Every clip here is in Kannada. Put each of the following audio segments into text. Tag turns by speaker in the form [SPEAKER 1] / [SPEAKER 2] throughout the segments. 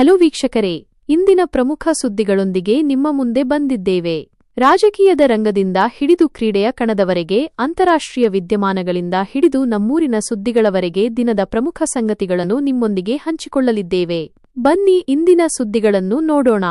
[SPEAKER 1] ಹಲೋ ವೀಕ್ಷಕರೇ, ಇಂದಿನ ಪ್ರಮುಖ ಸುದ್ದಿಗಳೊಂದಿಗೆ ನಿಮ್ಮ ಮುಂದೆ ಬಂದಿದ್ದೇವೆ. ರಾಜಕೀಯದ ರಂಗದಿಂದ ಹಿಡಿದು ಕ್ರೀಡೆಯ ಕಣದವರೆಗೆ, ಅಂತಾರಾಷ್ಟ್ರೀಯ ವಿದ್ಯಮಾನಗಳಿಂದ ಹಿಡಿದು ನಮ್ಮೂರಿನ ಸುದ್ದಿಗಳವರೆಗೆ ದಿನದ ಪ್ರಮುಖ ಸಂಗತಿಗಳನ್ನು ನಿಮ್ಮೊಂದಿಗೆ ಹಂಚಿಕೊಳ್ಳಲಿದ್ದೇವೆ. ಬನ್ನಿ ಇಂದಿನ ಸುದ್ದಿಗಳನ್ನು ನೋಡೋಣ.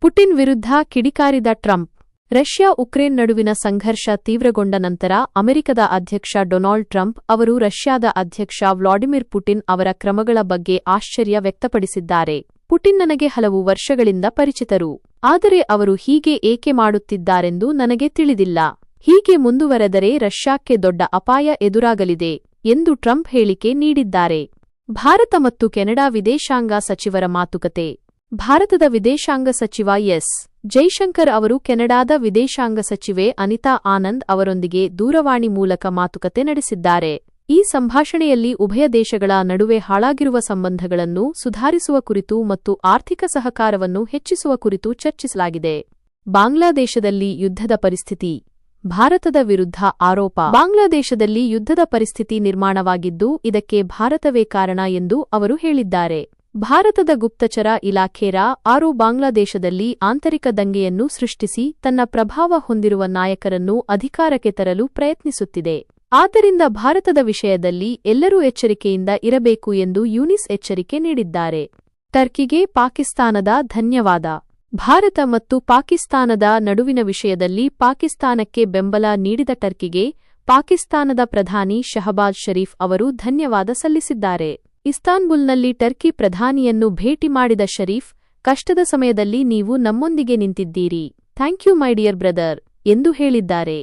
[SPEAKER 1] ಪುಟಿನ್ ವಿರುದ್ಧ ಕಿಡಿಕಾರಿದ ಟ್ರಂಪ್. ರಷ್ಯಾ ಉಕ್ರೇನ್ ನಡುವಿನ ಸಂಘರ್ಷ ತೀವ್ರಗೊಂಡ ನಂತರ ಅಮೆರಿಕದ ಅಧ್ಯಕ್ಷ ಡೊನಾಲ್ಡ್ ಟ್ರಂಪ್ ಅವರು ರಷ್ಯಾದ ಅಧ್ಯಕ್ಷ ವ್ಲಾಡಿಮಿರ್ ಪುಟಿನ್ ಅವರ ಕ್ರಮಗಳ ಬಗ್ಗೆ ಆಶ್ಚರ್ಯ ವ್ಯಕ್ತಪಡಿಸಿದ್ದಾರೆ. ಪುಟಿನ್ ನನಗೆ ಹಲವು ವರ್ಷಗಳಿಂದ ಪರಿಚಿತರು. ಆದರೆ ಅವರು ಹೀಗೆ ಏಕೆ ಮಾಡುತ್ತಿದ್ದಾರೆಂದು ನನಗೆ ತಿಳಿದಿಲ್ಲ. ಹೀಗೆ ಮುಂದುವರೆದರೆ ರಷ್ಯಾಕ್ಕೆ ದೊಡ್ಡ ಅಪಾಯ ಎದುರಾಗಲಿದೆ ಎಂದು ಟ್ರಂಪ್ ಹೇಳಿಕೆ ನೀಡಿದ್ದಾರೆ. ಭಾರತ ಮತ್ತು ಕೆನಡಾ ವಿದೇಶಾಂಗ ಸಚಿವರ ಮಾತುಕತೆ. ಭಾರತದ ವಿದೇಶಾಂಗ ಸಚಿವ ಎಸ್. ಜೈಶಂಕರ್ ಅವರು ಕೆನಡಾದ ವಿದೇಶಾಂಗ ಸಚಿವೆ ಅನಿತಾ ಆನಂದ್ ಅವರೊಂದಿಗೆ ದೂರವಾಣಿ ಮೂಲಕ ಮಾತುಕತೆ ನಡೆಸಿದ್ದಾರೆ. ಈ ಸಂಭಾಷಣೆಯಲ್ಲಿ ಉಭಯ ದೇಶಗಳ ನಡುವೆ ಹಾಳಾಗಿರುವ ಸಂಬಂಧಗಳನ್ನು ಸುಧಾರಿಸುವ ಕುರಿತು ಮತ್ತು ಆರ್ಥಿಕ ಸಹಕಾರವನ್ನು ಹೆಚ್ಚಿಸುವ ಕುರಿತು ಚರ್ಚಿಸಲಾಗಿದೆ. ಬಾಂಗ್ಲಾದೇಶದಲ್ಲಿ ಯುದ್ಧದ ಪರಿಸ್ಥಿತಿ. ಭಾರತದ ವಿರುದ್ಧ ಆರೋಪ. ಬಾಂಗ್ಲಾದೇಶದಲ್ಲಿ ಯುದ್ಧದ ಪರಿಸ್ಥಿತಿ ನಿರ್ಮಾಣವಾಗಿದ್ದು, ಇದಕ್ಕೆ ಭಾರತವೇ ಕಾರಣ ಎಂದು ಅವರು ಹೇಳಿದ್ದಾರೆ. ಭಾರತದ ಗುಪ್ತಚರ ಇಲಾಖೆ ರಾ ಆರು ಬಾಂಗ್ಲಾದೇಶದಲ್ಲಿ ಆಂತರಿಕ ದಂಗೆಯನ್ನು ಸೃಷ್ಟಿಸಿ, ತನ್ನ ಪ್ರಭಾವ ಹೊಂದಿರುವ ನಾಯಕರನ್ನು ಅಧಿಕಾರಕ್ಕೆ ತರಲು ಪ್ರಯತ್ನಿಸುತ್ತಿದೆ. ಆದ್ದರಿಂದ ಭಾರತದ ವಿಷಯದಲ್ಲಿ ಎಲ್ಲರೂ ಎಚ್ಚರಿಕೆಯಿಂದ ಇರಬೇಕು ಎಂದು ಯೂನಿಸ್ ಎಚ್ಚರಿಕೆ ನೀಡಿದ್ದಾರೆ. ಟರ್ಕಿಗೆ ಪಾಕಿಸ್ತಾನದ ಧನ್ಯವಾದ. ಭಾರತ ಮತ್ತು ಪಾಕಿಸ್ತಾನದ ನಡುವಿನ ವಿಷಯದಲ್ಲಿ ಪಾಕಿಸ್ತಾನಕ್ಕೆ ಬೆಂಬಲ ನೀಡಿದ ಟರ್ಕಿಗೆ, ಪಾಕಿಸ್ತಾನದ ಪ್ರಧಾನಿ ಶಹಬಾಜ್ ಷರೀಫ್ ಅವರು ಧನ್ಯವಾದ ಸಲ್ಲಿಸಿದ್ದಾರೆ. ಇಸ್ತಾನ್ಬುಲ್ನಲ್ಲಿ ಟರ್ಕಿ ಪ್ರಧಾನಿಯನ್ನು ಭೇಟಿ ಮಾಡಿದ ಷರೀಫ್ ಕಷ್ಟದ ಸಮಯದಲ್ಲಿ ನೀವು ನಮ್ಮೊಂದಿಗೆ ನಿಂತಿದ್ದೀರಿ. Thank you my dear brother ಎಂದು ಹೇಳಿದ್ದಾರೆ.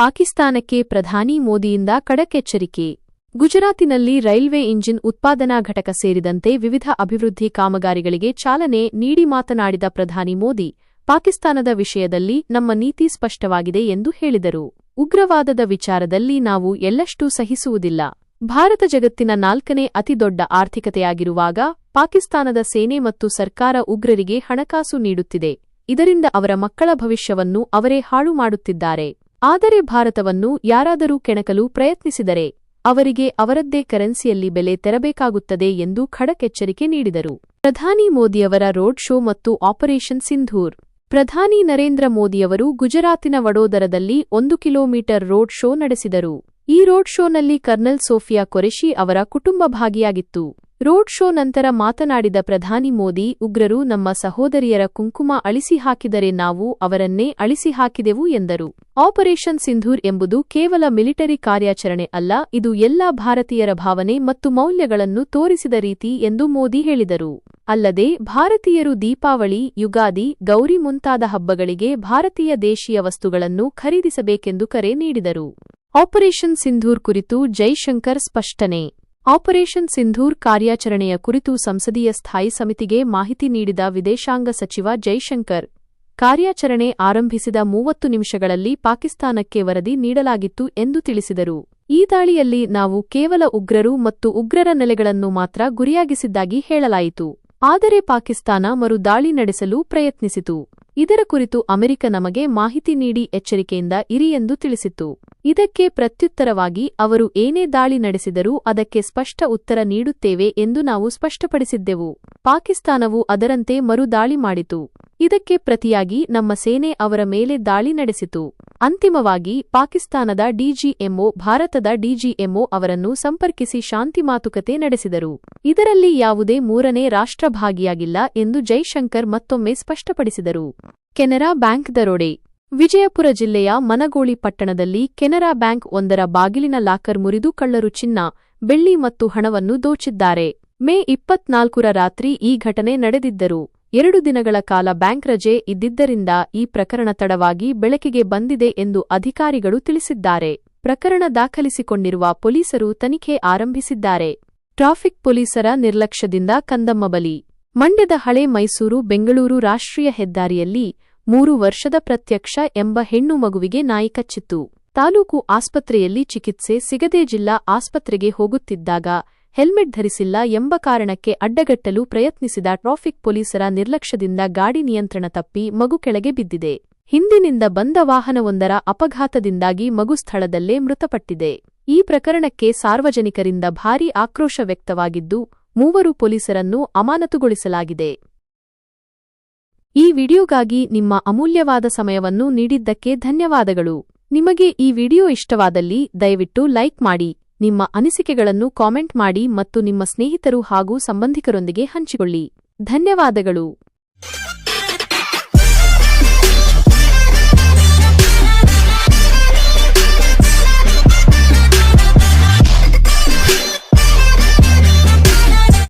[SPEAKER 1] ಪಾಕಿಸ್ತಾನಕ್ಕೆ ಪ್ರಧಾನಿ ಮೋದಿಯಿಂದ ಕಡಕೆಚ್ಚರಿಕೆ. ಗುಜರಾತಿನಲ್ಲಿ ರೈಲ್ವೆ ಇಂಜಿನ್ ಉತ್ಪಾದನಾ ಘಟಕ ಸೇರಿದಂತೆ ವಿವಿಧ ಅಭಿವೃದ್ಧಿ ಕಾಮಗಾರಿಗಳಿಗೆ ಚಾಲನೆ ನೀಡಿ ಮಾತನಾಡಿದ ಪ್ರಧಾನಿ ಮೋದಿ, ಪಾಕಿಸ್ತಾನದ ವಿಷಯದಲ್ಲಿ ನಮ್ಮ ನೀತಿ ಸ್ಪಷ್ಟವಾಗಿದೆ ಎಂದು ಹೇಳಿದರು. ಉಗ್ರವಾದದ ವಿಚಾರದಲ್ಲಿ ನಾವು ಎಲ್ಲಷ್ಟೂ ಸಹಿಸುವುದಿಲ್ಲ. ಭಾರತ ಜಗತ್ತಿನ ನಾಲ್ಕನೇ ಅತಿದೊಡ್ಡ ಆರ್ಥಿಕತೆಯಾಗಿರುವಾಗ ಪಾಕಿಸ್ತಾನದ ಸೇನೆ ಮತ್ತು ಸರ್ಕಾರ ಉಗ್ರರಿಗೆ ಹಣಕಾಸು ನೀಡುತ್ತಿದೆ. ಇದರಿಂದ ಅವರ ಮಕ್ಕಳ ಭವಿಷ್ಯವನ್ನು ಅವರೇ ಹಾಳು ಮಾಡುತ್ತಿದ್ದಾರೆ ಆದರೆ ಭಾರತವನ್ನು ಯಾರಾದರೂ ಕೆಣಕಲು ಪ್ರಯತ್ನಿಸಿದರೆ ಅವರಿಗೆ ಅವರದ್ದೇ ಕರೆನ್ಸಿಯಲ್ಲಿ ಬೆಲೆ ತೆರಬೇಕಾಗುತ್ತದೆ ಎಂದು ಖಡಕ್ ಎಚ್ಚರಿಕೆ ನೀಡಿದರು. ಪ್ರಧಾನಿ ಮೋದಿಯವರ ರೋಡ್ ಶೋ ಮತ್ತು ಆಪರೇಷನ್ ಸಿಂಧೂರ್. ಪ್ರಧಾನಿ ನರೇಂದ್ರ ಮೋದಿಯವರು ಗುಜರಾತಿನ ವಡೋದರದಲ್ಲಿ ಒಂದು ಕಿಲೋಮೀಟರ್ ರೋಡ್ ಶೋ ನಡೆಸಿದರು. ಈ ರೋಡ್ ಶೋನಲ್ಲಿ ಕರ್ನಲ್ ಸೋಫಿಯಾ ಕೊರೆಶಿ ಅವರ ಕುಟುಂಬ ಭಾಗಿಯಾಗಿತ್ತು. ರೋಡ್ ಶೋ ನಂತರ ಮಾತನಾಡಿದ ಪ್ರಧಾನಿ ಮೋದಿ, ಉಗ್ರರು ನಮ್ಮ ಸಹೋದರಿಯರ ಕುಂಕುಮ ಅಳಿಸಿ ಹಾಕಿದರೆ ನಾವು ಅವರನ್ನೇ ಅಳಿಸಿ ಹಾಕಿದೆವು ಎಂದರು. ಆಪರೇಷನ್ ಸಿಂಧೂರ್ ಎಂಬುದು ಕೇವಲ ಮಿಲಿಟರಿ ಕಾರ್ಯಾಚರಣೆ ಅಲ್ಲ, ಇದು ಎಲ್ಲಾ ಭಾರತೀಯರ ಭಾವನೆ ಮತ್ತು ಮೌಲ್ಯಗಳನ್ನು ತೋರಿಸಿದ ರೀತಿ ಎಂದು ಮೋದಿ ಹೇಳಿದರು. ಅಲ್ಲದೆ, ಭಾರತೀಯರು ದೀಪಾವಳಿ, ಯುಗಾದಿ, ಗೌರಿ ಮುಂತಾದ ಹಬ್ಬಗಳಿಗೆ ಭಾರತೀಯ ದೇಶೀಯ ವಸ್ತುಗಳನ್ನು ಖರೀದಿಸಬೇಕೆಂದು ಕರೆ ನೀಡಿದರು. ಆಪರೇಷನ್ ಸಿಂಧೂರ್ ಕುರಿತು ಜೈಶಂಕರ್ ಸ್ಪಷ್ಟನೆ. ಆಪರೇಷನ್ ಸಿಂಧೂರ್ ಕಾರ್ಯಾಚರಣೆಯ ಕುರಿತು ಸಂಸದೀಯ ಸ್ಥಾಯಿ ಸಮಿತಿಗೆ ಮಾಹಿತಿ ನೀಡಿದ ವಿದೇಶಾಂಗ ಸಚಿವ ಜೈಶಂಕರ್, ಕಾರ್ಯಾಚರಣೆ ಆರಂಭಿಸಿದ ಮೂವತ್ತು ನಿಮಿಷಗಳಲ್ಲಿ ಪಾಕಿಸ್ತಾನಕ್ಕೆ ವರದಿ ನೀಡಲಾಗಿತ್ತು ಎಂದು ತಿಳಿಸಿದರು. ಈ ದಾಳಿಯಲ್ಲಿ ನಾವು ಕೇವಲ ಉಗ್ರರು ಮತ್ತು ಉಗ್ರರ ನೆಲೆಗಳನ್ನು ಮಾತ್ರ ಗುರಿಯಾಗಿಸಿದ್ದಾಗಿ ಹೇಳಲಾಯಿತು. ಆದರೆ ಪಾಕಿಸ್ತಾನ ಮರು ದಾಳಿ ನಡೆಸಲು ಪ್ರಯತ್ನಿಸಿತು. ಇದರ ಕುರಿತು ಅಮೆರಿಕ ನಮಗೆ ಮಾಹಿತಿ ನೀಡಿ ಎಚ್ಚರಿಕೆಯಿಂದ ಇರಿ ಎಂದು ತಿಳಿಸಿತು ಇದಕ್ಕೆ ಪ್ರತ್ಯುತ್ತರವಾಗಿ ಅವರು ಏನೇ ದಾಳಿ ನಡೆಸಿದರೂ ಅದಕ್ಕೆ ಸ್ಪಷ್ಟ ಉತ್ತರ ನೀಡುತ್ತೇವೆ ಎಂದು ನಾವು ಸ್ಪಷ್ಟಪಡಿಸಿದ್ದೆವು. ಪಾಕಿಸ್ತಾನವು ಅದರಂತೆ ಮರುದಾಳಿ ಮಾಡಿತು. ಇದಕ್ಕೆ ಪ್ರತಿಯಾಗಿ ನಮ್ಮ ಸೇನೆ ಅವರ ಮೇಲೆ ದಾಳಿ ನಡೆಸಿತು. ಅಂತಿಮವಾಗಿ ಪಾಕಿಸ್ತಾನದ ಡಿಜಿಎಂಒ ಭಾರತದ ಡಿಜಿಎಂಒ ಅವರನ್ನು ಸಂಪರ್ಕಿಸಿ ಶಾಂತಿ ಮಾತುಕತೆ ನಡೆಸಿದರು. ಇದರಲ್ಲಿ ಯಾವುದೇ ಮೂರನೇ ರಾಷ್ಟ್ರ ಭಾಗಿಯಾಗಿಲ್ಲ ಎಂದು ಜೈಶಂಕರ್ ಮತ್ತೊಮ್ಮೆ ಸ್ಪಷ್ಟಪಡಿಸಿದರು. ಕೆನರಾ ಬ್ಯಾಂಕ್ ದರೋಡೆ. ವಿಜಯಪುರ ಜಿಲ್ಲೆಯ ಮನಗೋಳಿ ಪಟ್ಟಣದಲ್ಲಿ ಕೆನರಾ ಬ್ಯಾಂಕ್ ಒಂದರ ಬಾಗಿಲಿನ ಲಾಕರ್ ಮುರಿದು ಕಳ್ಳರು ಚಿನ್ನ, ಬೆಳ್ಳಿ ಮತ್ತು ಹಣವನ್ನು ದೋಚಿದ್ದಾರೆ. ಮೇ ಇಪ್ಪತ್ನಾಲ್ಕರ ರಾತ್ರಿ ಈ ಘಟನೆ ನಡೆದಿದ್ದರು. ಎರಡು ದಿನಗಳ ಕಾಲ ಬ್ಯಾಂಕ್ ರಜೆ ಇದ್ದಿದ್ದರಿಂದ ಈ ಪ್ರಕರಣ ತಡವಾಗಿ ಬೆಳಕಿಗೆ ಬಂದಿದೆ ಎಂದು ಅಧಿಕಾರಿಗಳು ತಿಳಿಸಿದ್ದಾರೆ. ಪ್ರಕರಣ ದಾಖಲಿಸಿಕೊಂಡಿರುವ ಪೊಲೀಸರು ತನಿಖೆ ಆರಂಭಿಸಿದ್ದಾರೆ. ಟ್ರಾಫಿಕ್ ಪೊಲೀಸರ ನಿರ್ಲಕ್ಷ್ಯದಿಂದ ಕಂದಮ್ಮ ಬಲಿ. ಮಂಡ್ಯದ ಹಳೆ ಮೈಸೂರು, ಬೆಂಗಳೂರು ರಾಷ್ಟ್ರೀಯ ಹೆದ್ದಾರಿಯಲ್ಲಿ ಮೂರು ವರ್ಷದ ಪ್ರತ್ಯಕ್ಷ ಎಂಬ ಹೆಣ್ಣು ಮಗುವಿಗೆ ನಾಯಿ ಕಚ್ಚಿತ್ತು. ತಾಲೂಕು ಆಸ್ಪತ್ರೆಯಲ್ಲಿ ಚಿಕಿತ್ಸೆ ಸಿಗದೇ ಜಿಲ್ಲಾ ಆಸ್ಪತ್ರೆಗೆ ಹೋಗುತ್ತಿದ್ದಾಗ ಹೆಲ್ಮೆಟ್ ಧರಿಸಿಲ್ಲ ಎಂಬ ಕಾರಣಕ್ಕೆ ಅಡ್ಡಗಟ್ಟಲು ಪ್ರಯತ್ನಿಸಿದ ಟ್ರಾಫಿಕ್ ಪೊಲೀಸರ ನಿರ್ಲಕ್ಷ್ಯದಿಂದ ಗಾಡಿ ನಿಯಂತ್ರಣ ತಪ್ಪಿ ಮಗು ಕೆಳಗೆ ಬಿದ್ದಿದೆ. ಹಿಂದಿನಿಂದ ಬಂದ ವಾಹನವೊಂದರ ಅಪಘಾತದಿಂದಾಗಿ ಮಗು ಸ್ಥಳದಲ್ಲೇ ಮೃತಪಟ್ಟಿದೆ. ಈ ಪ್ರಕರಣಕ್ಕೆ ಸಾರ್ವಜನಿಕರಿಂದ ಭಾರೀ ಆಕ್ರೋಶ ವ್ಯಕ್ತವಾಗಿದ್ದು, ಮೂವರು ಪೊಲೀಸರನ್ನು ಅಮಾನತುಗೊಳಿಸಲಾಗಿದೆ. ಈ ವಿಡಿಯೋಗಾಗಿ ನಿಮ್ಮ ಅಮೂಲ್ಯವಾದ ಸಮಯವನ್ನು ನೀಡಿದ್ದಕ್ಕೆ ಧನ್ಯವಾದಗಳು. ನಿಮಗೆ ಈ ವಿಡಿಯೋ ಇಷ್ಟವಾದಲ್ಲಿ ದಯವಿಟ್ಟು ಲೈಕ್ ಮಾಡಿ ನಿಮ್ಮ ಅನಿಸಿಕೆಗಳನ್ನು ಕಾಮೆಂಟ್ ಮಾಡಿ ಮತ್ತು ನಿಮ್ಮ ಸ್ನೇಹಿತರು ಹಾಗೂ ಸಂಬಂಧಿಕರೊಂದಿಗೆ ಹಂಚಿಕೊಳ್ಳಿ. ಧನ್ಯವಾದಗಳು.